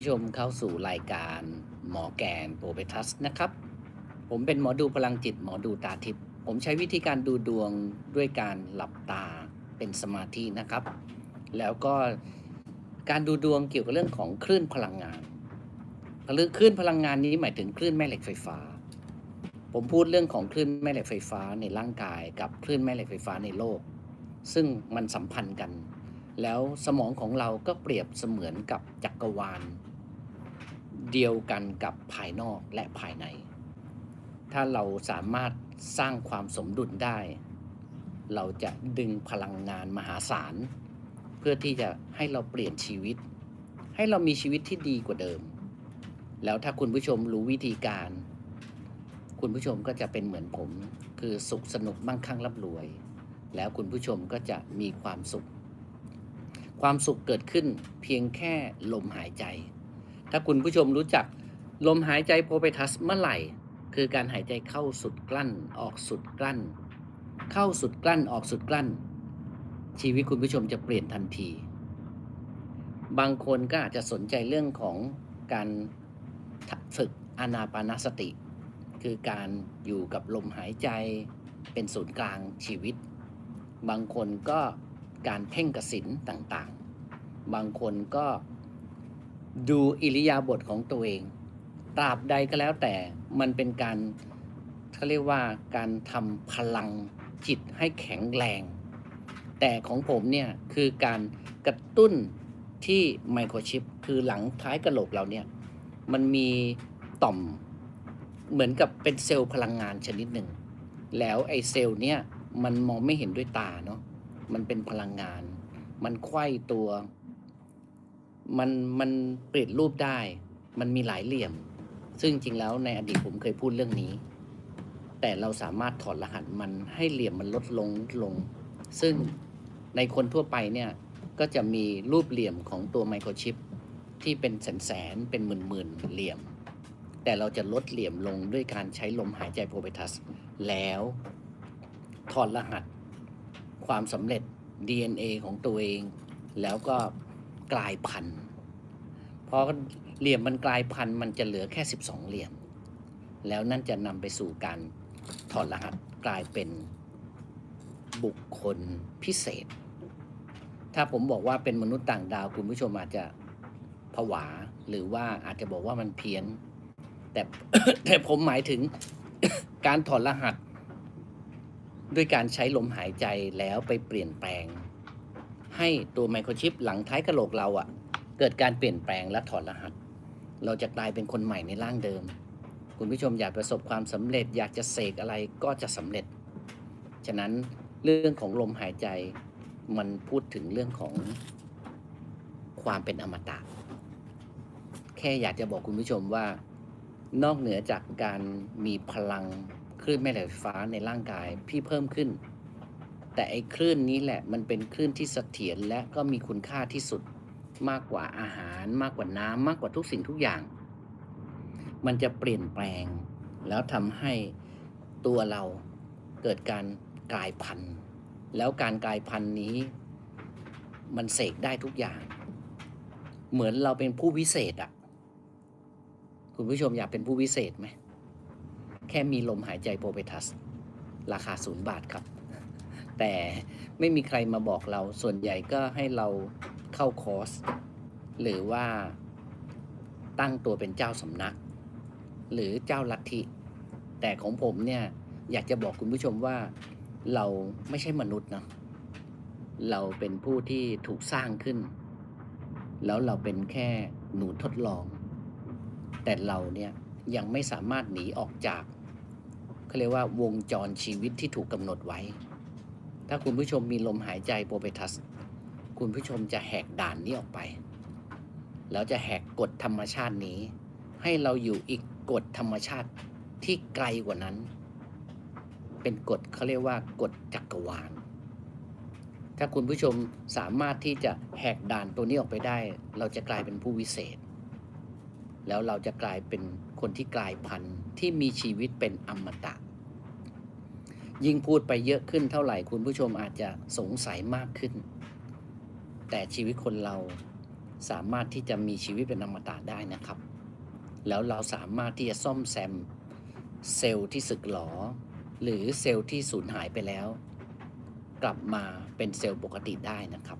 ผู้ชมเข้าสู่รายการหมอแกนโปรเบทัสนะครับ ผมเป็นหมอดูพลังจิตหมอดูตาทิพย์ผมใช้วิธีการดูดวงด้วยการหลับตาเป็นสมาธินะครับ แล้วก็การดูดวงเกี่ยวกับเรื่องของคลื่นพลังงานคลื่นพลังงานนี้หมายถึงคลื่นแม่เหล็กไฟฟ้า ผมพูดเรื่องของคลื่นแม่เหล็กไฟฟ้าในร่างกายกับคลื่นแม่เหล็กไฟฟ้าในโลก ซึ่งมันสัมพันธ์กัน แล้วสมองของเราก็เปรียบเสมือนกับจักรวาล เดียวกันกับภายนอกและภายใน ถ้าเราสามารถสร้างความสมดุลได้ เราจะดึงพลังงานมหาศาล เพื่อที่จะให้เราเปลี่ยนชีวิต ให้เรามีชีวิตที่ดีกว่าเดิม แล้วถ้าคุณผู้ชมรู้วิธีการ คุณผู้ชมก็จะเป็นเหมือนผม คือสุขสนุกมั่งคั่งร่ำรวย แล้วคุณผู้ชมก็จะมีความสุข ความสุขเกิดขึ้นเพียงแค่ลมหายใจ ถ้าคุณผู้ชมรู้จักลมหายใจโพเปทัสเมื่อไหร่ คือการหายใจเข้าสุดกลั้นออกสุดกลั้น เข้าสุดกลั้นออกสุดกลั้น ชีวิตคุณผู้ชมจะเปลี่ยนทันที บางคนก็อาจจะสนใจเรื่องของการฝึกอานาปานสติ คือการอยู่กับลมหายใจเป็นศูนย์กลางชีวิต บางคนก็การเพ่งกสินต่างๆ บางคนก็ ดูอิริยาบถของตัวเองตราบใดก็แล้วแต่มันเป็นการเขาเรียกว่าการทำพลังจิตให้แข็งแรง แต่ของผมเนี่ยคือการกระตุ้นที่ไมโครชิปคือหลังท้ายกระโหลกเราเนี่ยมันมีต่อมเหมือนกับเป็นเซลล์พลังงานชนิดหนึ่ง แล้วไอ้เซลล์เนี่ยมันมองไม่เห็นด้วยตาเนาะมันเป็นพลังงาน มันไขว้ตัว มันมันเปลี่ยนรูปได้ มันมีหลายเหลี่ยม ซึ่งจริงแล้วในอดีตผมเคยพูดเรื่องนี้ แต่เราสามารถถอดรหัสมันให้เหลี่ยมมันลดลงลง ซึ่งในคนทั่วไปเนี่ยก็จะมีรูปเหลี่ยมของตัวไมโครชิปที่เป็นแสนแสนเป็นหมื่นหมื่นๆเหลี่ยม แต่เราจะลดเหลี่ยมลงด้วยการใช้ลมหายใจโพเบทัส แล้วถอดรหัส ความสำเร็จ DNA ของตัวเอง แล้วก็ กลายพันธุ์พอเหลี่ยมมันกลายพันธุ์มันจะเหลือแค่ 12 เหลี่ยม แล้วนั่นจะนำไปสู่การถอดรหัสกลายเป็นบุคคลพิเศษ ถ้าผมบอกว่าเป็นมนุษย์ต่างดาวคุณผู้ชมอาจจะผวา หรือว่าอาจจะบอกว่ามันเพี้ยน แต่แต่ผมหมายถึงการถอดรหัส ด้วยการใช้ลมหายใจแล้วไปเปลี่ยนแปลง ให้ตัวไมโครชิปหลังท้ายกระโหลกเราอะ่ะ เกิดการเปลี่ยนแปลงและถอดรหัส เราจะกลายเป็นคนใหม่ในร่างเดิม คุณผู้ชมอยากประสบความสำเร็จอยากจะเสกอะไรก็จะสำเร็จ ฉะนั้นเรื่องของลมหายใจมันพูดถึงเรื่องของความเป็นอมตะ แค่อยากจะบอกคุณผู้ชมว่า นอกเหนือจากการมีพลังคลื่นแม่เหล็กไฟฟ้าในร่างกายพี่เพิ่มขึ้น แต่ไอ้คลื่นนี้แหละมันเป็นคลื่นที่เสถียรและก็มีคุณค่าที่สุดมากกว่าอาหาร มากกว่าน้ำมากกว่าทุกสิ่งทุกอย่าง มันจะเปลี่ยนแปลง แล้วทำให้ตัวเราเกิดการกลายพันธุ์ แล้วการกลายพันธุ์นี้ มันเสกได้ทุกอย่าง เหมือนเราเป็นผู้วิเศษอะคุณผู้ชมอยากเป็นผู้วิเศษไหม แค่มีลมหายใจโปรเปทัส ราคาศูนย์บาทครับ แต่ไม่มีใครมาบอกเรา ส่วนใหญ่ก็ให้เราเข้าคอร์ส หรือว่าตั้งตัวเป็นเจ้าสำนัก หรือเจ้าลัทธิ แต่ของผมเนี่ยอยากจะบอกคุณผู้ชมว่าเราไม่ใช่มนุษย์เนาะเราเป็นผู้ที่ถูกสร้างขึ้น แล้วเราเป็นแค่หนูทดลอง แต่เราเนี่ยยังไม่สามารถหนีออกจากเขาเรียกว่าวงจรชีวิตที่ถูกกำหนดไว้ ถ้าคุณผู้ชมมีลมหายใจโปรเปทัส คุณผู้ชมจะแหกด่านนี้ออกไป แล้วจะแหกกฎธรรมชาตินี้ ให้เราอยู่อีกกฎธรรมชาติที่ไกลกว่านั้น เป็นกฎเขาเรียกว่ากฎจักรวาล ถ้าคุณผู้ชมสามารถที่จะแหกด่านตัวนี้ออกไปได้ เราจะกลายเป็นผู้วิเศษ แล้วเราจะกลายเป็นคนที่กลายพันธุ์ที่มีชีวิตเป็นอมตะ ยิ่งพูดไปเยอะขึ้นเท่าไหร่คุณผู้ชมอาจจะสงสัยมากขึ้น แต่ชีวิตคนเราสามารถที่จะมีชีวิตเป็นอมตะได้นะครับ แล้วเราสามารถที่จะซ่อมแซมเซลล์ที่สึกหรอ หรือเซลล์ที่สูญหายไปแล้ว กลับมาเป็นเซลล์ปกติได้นะครับ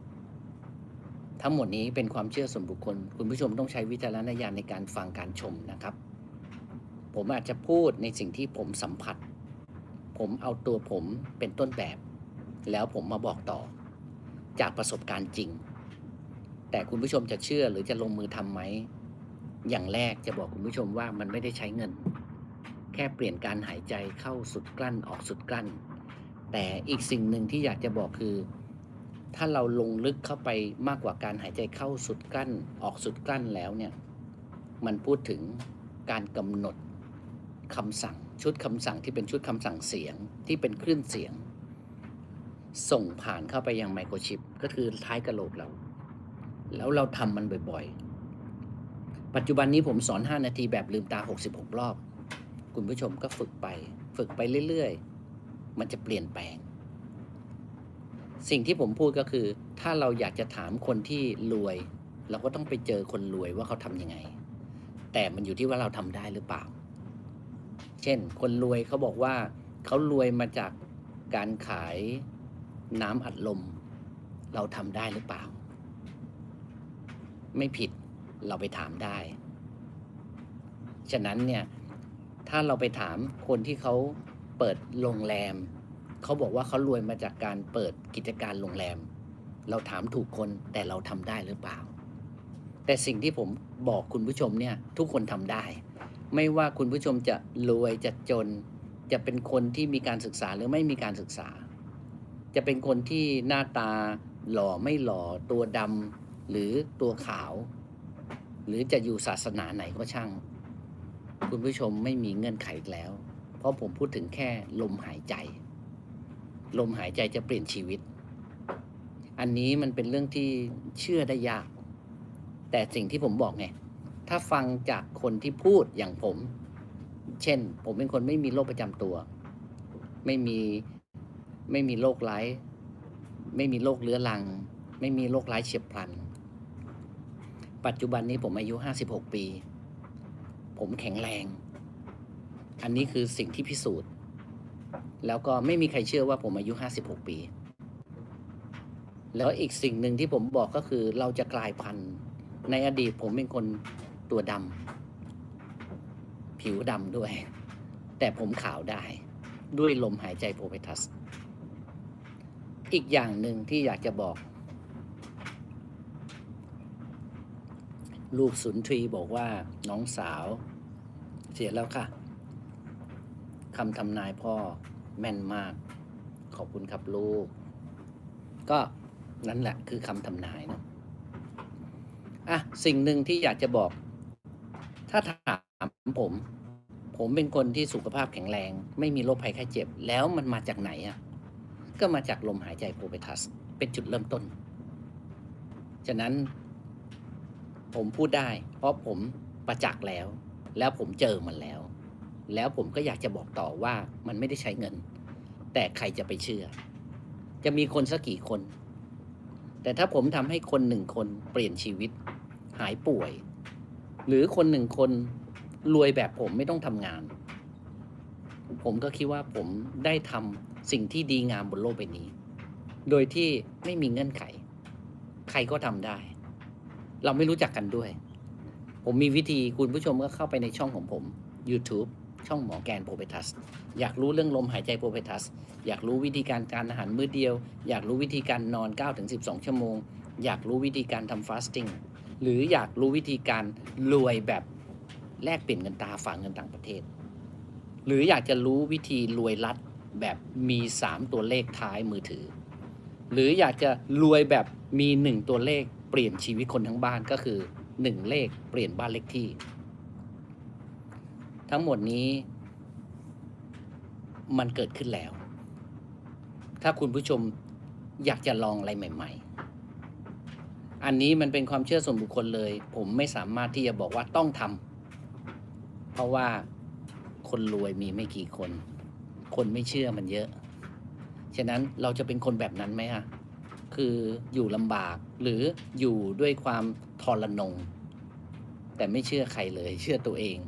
ทั้งหมดนี้เป็นความเชื่อส่วนบุคคล คุณผู้ชมต้องใช้วิจารณญาณในการฟังการชมนะครับ ผมอาจจะพูดในสิ่งที่ผมสัมผัส ผมเอาตัวผมเป็นต้นแบบ แล้วผมมาบอกต่อ จากประสบการณ์จริง แต่คุณผู้ชมจะเชื่อหรือจะลงมือทำไหม อย่างแรกจะบอกคุณผู้ชมว่ามันไม่ได้ใช้เงิน แค่เปลี่ยนการหายใจเข้าสุดกลั้นออกสุดกลั้น แต่อีกสิ่งหนึ่งที่อยากจะบอกคือ ถ้าเราลงลึกเข้าไปมากกว่าการหายใจเข้าสุดกลั้นออกสุดกลั้นแล้วเนี่ย มันพูดถึงการกำหนดคำสั่ง ชุดคำสั่งที่เป็นชุดคำสั่งเสียงที่เป็นคลื่นเสียง ส่งผ่านเข้าไปยังไมโครชิป ก็คือท้ายกระโหลกเรา แล้วเราทำมันบ่อยๆ ปัจจุบันนี้ผมสอน 5 นาทีแบบลืมตา 66 รอบ คุณผู้ชมก็ฝึกไป ฝึกไปเรื่อยๆ มันจะเปลี่ยนแปลง สิ่งที่ผมพูดก็คือ ถ้าเราอยากจะถามคนที่รวย เราก็ต้องไปเจอคนรวยว่าเขาทำยังไง แต่มันอยู่ที่ว่าเราทำได้หรือเปล่า เช่น คนรวยเขาบอกว่าเขารวยมาจากการขายน้ำอัดลม เราทำได้หรือเปล่า ไม่ผิดเราไปถามได้ ฉะนั้นเนี่ย ถ้าเราไปถามคนที่เขาเปิดโรงแรม เขาบอกว่าเขารวยมาจากการเปิดกิจการโรงแรม เราถามถูกคนแต่เราทำได้หรือเปล่า แต่สิ่งที่ผมบอกคุณผู้ชมเนี่ย ทุกคนทำได้ ไม่ว่าคุณผู้ชมจะรวยจะจน จะเป็นคนที่มีการศึกษาหรือไม่มีการศึกษา จะเป็นคนที่หน้าตาหล่อไม่หล่อตัวดำหรือตัวขาว หรือจะอยู่ศาสนาไหนก็ช่าง คุณผู้ชมไม่มีเงื่อนไขอีกแล้ว เพราะผมพูดถึงแค่ลมหายใจ ลมหายใจจะเปลี่ยนชีวิต อันนี้มันเป็นเรื่องที่เชื่อได้ยาก แต่สิ่งที่ผมบอกไง ถ้าฟังจากคนที่พูดอย่างผม เช่น ผมเป็นคนไม่มีโรคประจำตัว ไม่มีไม่มีโรคร้ายไม่มีโรคเรื้อรัง ไม่มีโรคร้ายเฉียบพลัน ปัจจุบันนี้ผมอายุ 56 ปี ผมแข็งแรง อันนี้คือสิ่งที่พิสูจน์ แล้วก็ไม่มีใครเชื่อว่าผมอายุ 56 ปี แล้วอีกสิ่งหนึ่งที่ผมบอกก็คือเราจะกลายพันธุ์ในอดีตผมเป็นคน ตัวดำผิวดำด้วย แต่ผมขาวได้ด้วยลมหายใจโพเปทัส อีกอย่างหนึ่งที่อยากจะบอก ลูกสุนทรีบอกว่าน้องสาว เสียแล้วค่ะคำทำนายพ่อแม่นมาก ขอบคุณครับลูก ก็นั่นแหละคือคำทำนายนะอะสิ่งหนึ่งที่อยากจะบอก ถ้าถามผม ผมเป็นคนที่สุขภาพแข็งแรง ไม่มีโรคภัยไข้เจ็บ แล้วมันมาจากไหนอะ ก็มาจากลมหายใจโพเปทัส เป็นจุดเริ่มต้น ฉะนั้น ผมพูดได้ เพราะผมประจักษ์แล้ว แล้วผมเจอมันแล้ว แล้วผมก็อยากจะบอกต่อว่ามันไม่ได้ใช้เงิน แต่ใครจะไปเชื่อ จะมีคนสักกี่คน แต่ถ้าผมทำให้คนหนึ่งคนเปลี่ยนชีวิต หายป่วย หรือคนหนึ่งคนรวยแบบผมไม่ต้องทำงาน ผมก็คิดว่าผมได้ทำสิ่งที่ดีงามบนโลกใบนี้ โดยที่ไม่มีเงื่อนไข ใครก็ทำได้ เราไม่รู้จักกันด้วย ผมมีวิธีคุณผู้ชมก็เข้าไปในช่องของผม YouTube ช่องหมอแกนโพเปทัส อยากรู้เรื่องลมหายใจโพเปทัส อยากรู้วิธีการการอาหารมื้อเดียว อยากรู้วิธีการนอน 9-12 ชั่วโมง อยากรู้วิธีการทำฟาสติ้ง หรืออยากรู้วิธีการรวยแบบแลกเปลี่ยนเงินตราฝากเงินต่างประเทศ หรืออยากจะรู้วิธีรวยรัดแบบมี 3 ตัวเลขท้ายมือถือ หรืออยากจะรวยแบบมี 1 ตัวเลขเปลี่ยนชีวิตคนทั้งบ้านก็คือ 1 เลขเปลี่ยนบ้านเลขที่ ทั้งหมดนี้ มันเกิดขึ้นแล้ว ถ้าคุณผู้ชมอยากจะลองอะไรใหม่ ๆ อันนี้มันเป็นความเชื่อส่วนบุคคลเลย ผมไม่สามารถที่จะบอกว่าต้องทำเพราะว่าคนรวยมีไม่กี่คน คนไม่เชื่อมันเยอะ ฉะนั้นเราจะเป็นคนแบบนั้นไหมฮะ คืออยู่ลำบากหรืออยู่ด้วยความทรนง แต่ไม่เชื่อใครเลย เชื่อตัวเอง